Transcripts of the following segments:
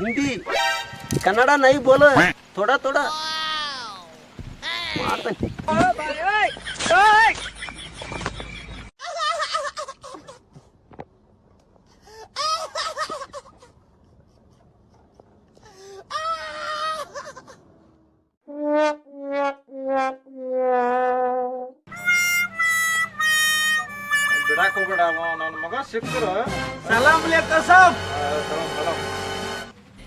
ಹಿಂದಿ. ಕನ್ನಡ ನೈ ಬೋಲ. ಥೋಡಾ ಥೋಡಾ ಮಾಡ್ತಾನೆ. ಬಿಡಾಕ್ ಹೋಗ್ಬೇಡ ಅವ. ನನ್ನ ಮಗ ಸಿಕ್ಕರು. ಸಲಾಮ್ ಲೇಕ ಸಾಬ್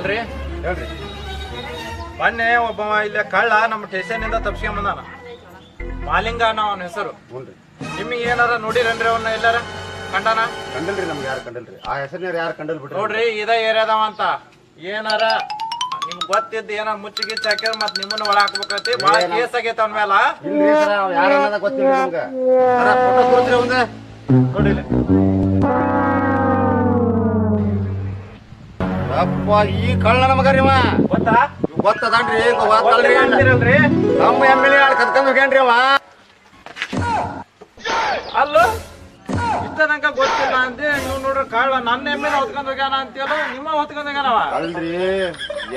ಅಲ್ರಿ ಹೇಳ್ರಿ. ಮೊನ್ನೆ ಒಬ್ಬ ಇಲ್ಲೇ ಕಳ್ಳ ನಮ್ಮ ಸ್ಟೇಷನ್ ತಪ್ಸ್ಕೊಂಡ್ ಬಂದಾನ. ಮಾಲಿಂಗ ಅನ್ನೋ ಅವನ ಹೆಸರು. ಹ್ಞೂನ್ರಿ ನಿಮಗೆ ಏನಾರ ನೋಡಿರನ್ರಿ ಅವನ್ನ ಎಲ್ಲಾರ? ಕಂಡಾನ? ಕಂಡಲ್ರಿ ನಮ್ಗೆ ಯಾರು ಕಂಡಲ್ರಿ. ಆ ಹೆಸರಿನ ಯಾರು ಕಂಡಲ್ ಬಿಡ್ರಿ. ನೋಡ್ರಿ ಇದ ಏರಿಯಾದವ ಅಂತ. ಏನಾರ ನಿಮ್ಗೆ ಗೊತ್ತಿದ್ದು ಏನಾರ ಮುಚ್ಚಿಗಿಚ್ಚ ಹಾಕಿದ್ರೆ ಮತ್ತೆ ಮತ್ ನಿಮ್ಮನ್ನ ಒಳ ಹಾಕ್ಬೇಕೈತಿ. ಭಾಳ ಕೇಸ್ ಆಗೈತೆ ಅವನ ಮೇಲೆ ಇಲ್ರಿ ಸರ ಅವ್ ಯಾರು ಗೊತ್ತಿಲ್ಲ ನಮ್ಗೆ. ನೋಡಿಲ್ಲ ಅಪ್ಪ ಈ ಕಳ್ಳ ನಮಗರಿ ಇವ ಗೊತ್ತಾ? ಗೊತ್ತದನ್ರಿ ಗೊತ್ತಲ್ರಿ. ಅಂತೀರಲ್ರಿ ನಮ್ಮ ಎಂ ಎಲ್ ಎ ಕತ್ಕೊಂಡ್ ಹೋಗ್ಯಾನ್ರಿ ಅವ. ಅಲ್ಲೋ? ಇಷ್ಟ ಗೊತ್ತಿಲ್ಲ ಅಂತ ನೀವು ನೋಡ್ರಿ ಕಳ್ಳ ನನ್ನ ಎಮ್ಮೆನ ಹೊತ್ಕೊಂಡ್ ಹೋಗ್ಯಾನ ಅಂತೀಯಲ್ಲ ನಿಮ್ಮ ಹೊತ್ಕೊಂಡ್ ಹೋಗ್ಯಾನವ ಅಲ್ರಿ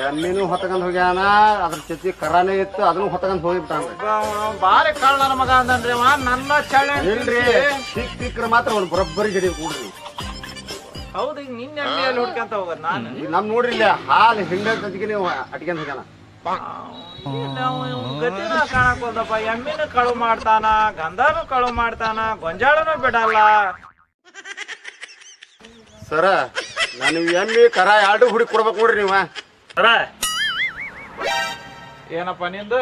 ಎಮ್ಮೆನೂ ಹೊತ್ಕೊಂಡ್ ಹೋಗ್ಯಾನ ಅದ್ರ ಜೊತೆ ಕರಾನೇ ಇತ್ತು ಅದನ್ನು ಹೊತ್ಕೊಂಡ್ ಹೋಗಿಬಿಟ್ಟಾನ್ರಿ. ಬಾರಿ ಕಳ್ಳ ಮಗ ಅಂದನ್ರಿ ಅವ ನನ್ನ ಚಳೆ ಇಲ್ರಿ ಸಿಕ್ ಸಿಕ್ಕ್ರ ಮಾತ್ರ ಅವ್ನು ಬರೋಬ್ಬರಿ ಜಡಿ ಕೂಡ್ರಿ. ಹೌದು ಈಗ ನಿನ್ನ ಅಂಗಡಿಯಲ್ಲಿ ಹುಡ್ಕಂತ ಹೋಗೋದ್ ನಾನು. ನಮ್ ನೋಡ್ರಿ ಇಲ್ಲಿ ಹಾಲು ಹಿಂಡ ಜೊತೆಗೆ ನೀವು ಅಟ್ಕೊಂಡ್ ಹೋಗ್ಯಾನ ಗತಿನ ಕಾಣಕ್ ಹೋದಪ್ಪ. ಎಮ್ಮಿನೂ ಕಳು ಮಾಡ್ತಾನ ಗಂಧನೂ ಕಳು ಮಾಡ್ತಾನ ಗೊಂಜಾಳನೂ ಬಿಡಲ್ಲ. ಸರ ನಾನು ಎಮ್ಮಿ ಕರ ಎರಡು ಹುಡುಕಿ ಕೊಡ್ಬೇಕು ನೋಡ್ರಿ ನೀವ. ಸರ. ಏನಪ್ಪ ನಿಂದು?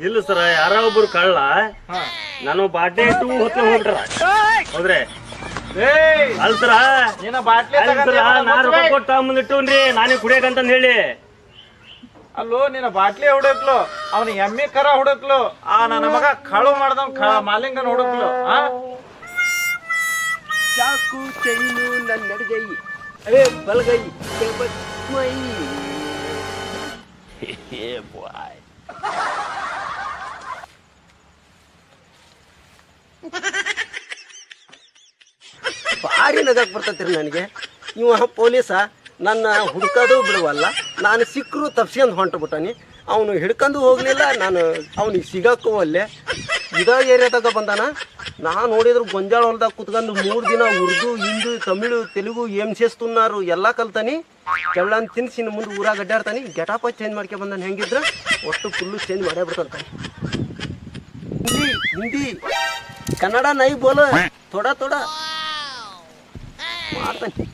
ಇಲ್ಲ ಸರ ಯಾರೋ ಒಬ್ರು ಕಳ್ಳ. ಹಾ. ನಾನು ಬಾಟೆ ಇಟ್ಟು ಹೋದ್ರೆ ಹೋಗ್ಬಿಟ್ರ. ಹೌದ್ರಿ ಏಯ್! ಅಲ್ ಸರ ನೀನ ಬಾಟ್ಲಿ ಅಲ್ ಸರ ನಾ ರೊಕ್ಕ ಕೊಟ್ಟು ತಗೊಂಬಂದಿಟ್ಟುನ್ರಿ ನಾನೇ ಕುಡಿಯಕಂತಂದ್ ಹೇಳಿ. ಅಲ್ಲೋ ನಿನ್ನ ಬಾಟ್ಲಿ ಹುಡುಕ್ಲು ಅವನ ಎಮ್ಮಿ ಕರ ಹುಡುಕ್ಲು ಆ ನನ್ನ ಮಗ ಕಳು ಮಾಡ್ದವ್ ಮಾಲಿಂಗನ ಹುಡುಕ್ಲು ಆ? ಚಾಕು ಚೆಂಡು ನನ್ನ ಎಡಗೈ ಅದೇ ಬಲಗೈ ಮೈ. ತಿಳಿದಾಕ್ ಬರ್ತೈತ್ರಿ ನನಗೆ. ಇವ ಪೊಲೀಸ ನನ್ನ ಹುಡುಕೋದು ಬಿಡುವಲ್ಲ, ನಾನು ಸಿಕ್ಕರು ತಪ್ಸ್ಕೊಂಡು ಹೊಂಟು ಬಿಟ್ಟಾನೆ. ಅವನು ಹಿಡ್ಕೊಂಡು ಹೋಗಲಿಲ್ಲ, ನಾನು ಅವನಿಗೆ ಸಿಗಕ್ಕೂ ಅಲ್ಲೇ. ಇದೋ ಏರಿಯಾದಾಗ ಬಂದಾನ. ನಾನು ನೋಡಿದ್ರು ಗೊಂಜಾಳ ಹೊಲದಾಗ ಕುತ್ಕೊಂಡು ಮೂರು ದಿನ ಉರ್ದು, ಹಿಂದು, ತಮಿಳು, ತೆಲುಗು ಏಮ್ ಸಿ ಎಲ್ಲ ಕಲ್ತಾನಿ. ಕೆಳ್ಳನ್ ತಿನ್ಸಿ ಇನ್ನು ಮುಂದೆ ಊರಾಗ ಅಡ್ಡಾಡ್ತಾನೆ. ಗೆಟಾಪ ಚೇಂಜ್ ಮಾಡ್ಕೆ ಬಂದಾನೆ ಹೆಂಗಿದ್ರೆ? ಒಟ್ಟು ಫುಲ್ಲು ಚೇಂಜ್ ಮಾಡೇ ಬಿಡ್ತಾನೆ ಹಿಂದಿ ಹಿಂದಿ. ಕನ್ನಡ ನೈ ಬೋಲ. ಥೋಡಾ ಥೋಡಾ ಮಾಡ್ತಾನೆ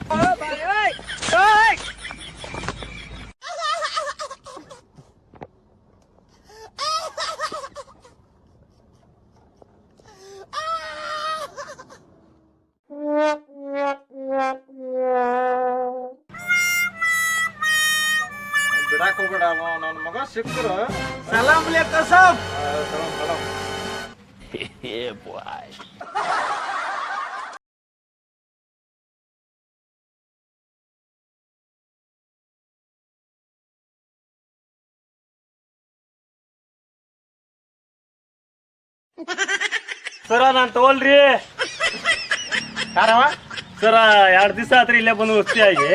ಬಿಡಾಕ್ ಹೋಗ್ಬೇಡ ಅವ ನನ್ನ ಮಗ ಸಿಕ್ಕರು ಸಲಾಮ್ ಲೇಕ ಸಾಬ್ ಸರ ನಾನ್ ತಗೊಳ್ರಿ. ಯಾರವ? ಸರ ಎರಡ್ ದಿವಸ ಆತ್ರಿ ಇಲ್ಲೇ ಬಂದು ಆಗಿ.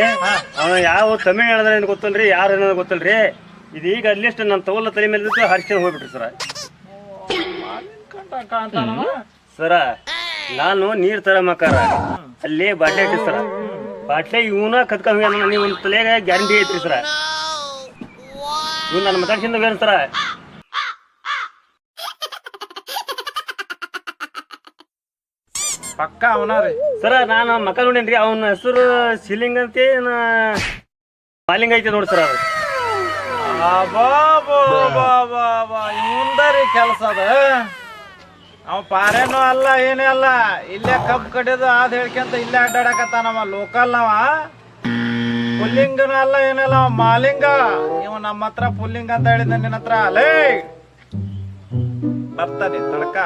ಅವ ಯಾವ ಹೇಳಿದ್ರೆ ಏನು ಗೊತ್ತಲ್ರಿ? ಯಾರು ಏನೋ ಗೊತ್ತಲ್ರಿ? ಇದು ಈಗ ಅಟ್ಲೀಸ್ಟ್ ನಾನು ತಗೊಲ್ಲ ತಲೆ ಮೇಲೆ ಹರಿಸ್ಕೊಂಡು ಹೋಗ್ಬಿಟ್ರಿ ಸರ. ಸರ ನಾನು ನೀರ್ ತರ ಮಕಾರ. ಅಲ್ಲಿ ಬಾಟ್ಲೆ ಐತಿ ಸರ. ಬಾಟ್ಲೆ ಇವನ ಕತ್ಕೊಂಡ್ ನೀವು ಒಂದು ತಲೆಗೆ ಗ್ಯಾರಂಟಿ ಐತ್ರಿ ಸರ. ಇವ್ ನನ್ನ ಮಾತಾಡ್ಸಿಂದ ಬೇರೆ ಸರ. ಪಕ್ಕ ಅವನ ರೀ. ಸರ ನಾನು ಮಕ್ಕ ನೋಡೇನ್ರಿ ಅವನ ಹೆಸರು ಶಿಲಿಂಗ್ ಅಂತ ಮಾಲಿಂಗ್ ಐತೆ ನೋಡಿ ಸರ್ ಅದು ಇವಂದರಿ ಕೆಲಸ ಅದ. ಅವ ಪಾರೇನು ಅಲ್ಲ ಏನೇ ಅಲ್ಲ. ಇಲ್ಲೇ ಕಬ್ಬು ಕಡಿದು ಅದ್ ಹೇಳ್ಕೊಂತ ಇಲ್ಲೇ ಅಡ್ಡಾಡಕತ್ತಾನವ ಲೋಕಲ್ ನಾವ. ಪುಲ್ಲಿಂಗನು ಅಲ್ಲ ಏನಿಲ್ಲ ಅವ ಮಾಲಿಂಗ. ಇವ ನಮ್ಮ ಹತ್ರ ಪುಲ್ಲಿಂಗ ಅಂತ ಹೇಳಿದ ನಿನ್ನ ಹತ್ರ ಅಲೇ ಬರ್ತಾನೆ ತಡ್ಕ.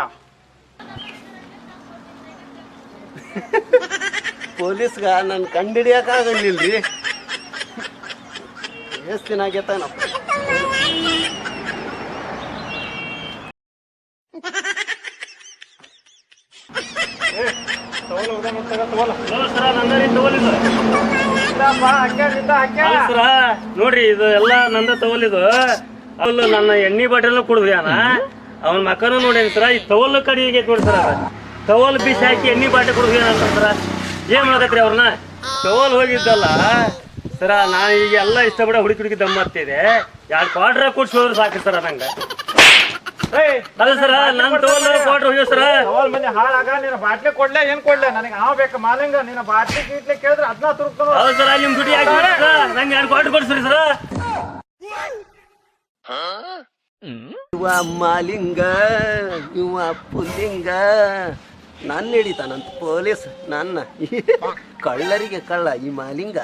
ಪೊಲೀಸ್ಗ ನನ್ನ ರೀ ಎಷ್ಟು ದಿನ ಆಗೈತನಪ್ಪ ನೋಡ್ರಿ ಇದು ಎಲ್ಲ ನಂದ ತಗೊಲಿದು ಅಲ್ಲ ನನ್ನ ಎಣ್ಣಿ ಬಾಟಲ್ ಕುಡಿದ್ರಿ ಅವನ್ ಮಕ್ಕನು ನೋಡೇನಿ ಸರ ಈ ತವಲ್ ಕಡಿಗೆ ನೋಡಿ ಸರ ಬೀಸಿ ಹಾಕಿ ಎಣ್ಣೆ ಬಾಟೆ ಕುಡಿದ್ರಿ ಅಂತ ಸರ ಏನ್ ಮಾಡಕತ್ರಿ ಅವ್ರನ್ನ? ಟವಲ್ ಹೋಗಿದ್ದಲ್ಲ. ಸರ ನಾನು ಈಗ ಎಲ್ಲ ಇಷ್ಟಪಡ ಹುಡುಕಿ ಹುಡುಕಿ ದಮ್ ಮಾಡ್ತಿದ್ದೆ ಎರಡು ಕ್ವಾಟ್ರ ಕೊಡ್ಸಿ ಹೋದ್ರೆ ಸಾಕು ಸರ ನಂಗೆ. ಅಲ್ಲ ಸರ ನನ್ನ ತವಲ್ ಕ್ವಾರ್ಟರ್ ಹೋಗ್ಯ ಸರ. ಅವಲ್ ಮಂದಿ ಹಾಳಾಗ ನಿನ್ನ ಬಾಟ್ಲಿ ಕೊಡ್ಲೆ ಏನ್ ಕೊಡ್ಲೆ? ನನಗೆ ಅವ ಬೇಕು ಮಾಲಿಂಗ ನಿನ್ನ ಬಾಟ್ಲಿ ಗೀಟ್ಲಿ ಕೇಳಿದ್ರೆ ಅದನ್ನ ತುರ್ಕೊಂಡು ಹೌದು ಸರ ನಿಮ್ ಯಾಕೆ ಸರ. ನಂಗೆ ಎರಡು ಕ್ವಾರ್ಟರ್ ಕೊಡ್ಸ್ರಿ ಸರ. ಇವ ಮಾಲಿಂಗ ಇವ ಪುಲ್ಲಿಂಗ ನನ್ನ ಹಿಡಿತಾನಂತ ಪೊಲೀಸ್ ನನ್ನ. ಕಳ್ಳರಿಗೆ ಕಳ್ಳ ಈ ಮಾಲಿಂಗ.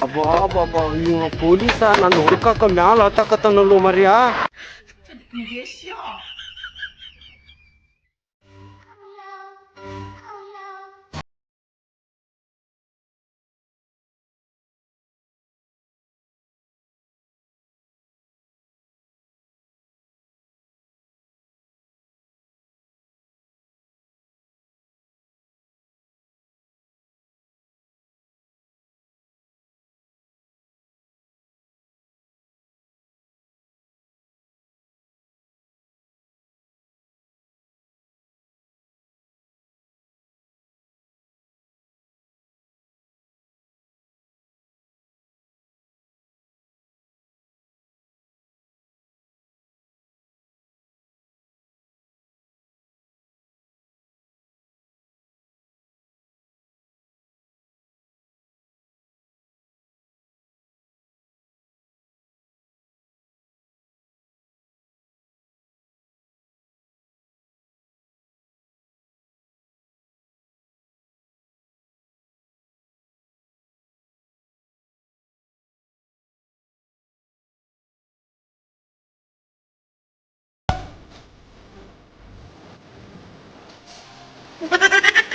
ಅಬ್ಬಾ ಬಾಬಾ ಇವ ಪೊಲೀಸ? ನನ್ನ ಹುಡ್ಕಾಕ ಮ್ಯಾಲ ಹತ್ತಾಕತ್ತಾನಲ್ಲು ಮರ್ಯಾ?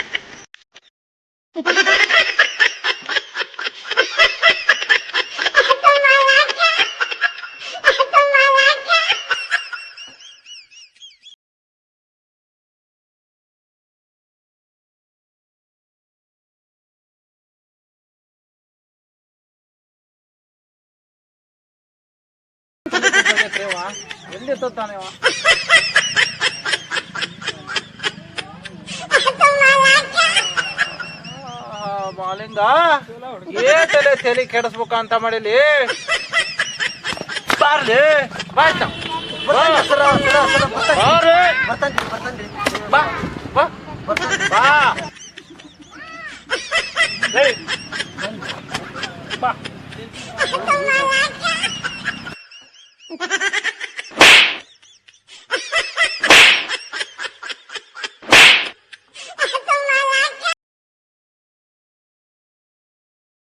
ಎಲ್ಲಿ ತಾನೆ ಏ ತಲೆ ತಲೆ ಕೆಡಿಸ್ಬೇಕು ಅಂತ ಮಾಡಿಲಿ? ಬಾರ್ಲಿ ಬಾಯ್ತ. ಬಾ. ಬಾ. ಬಾ.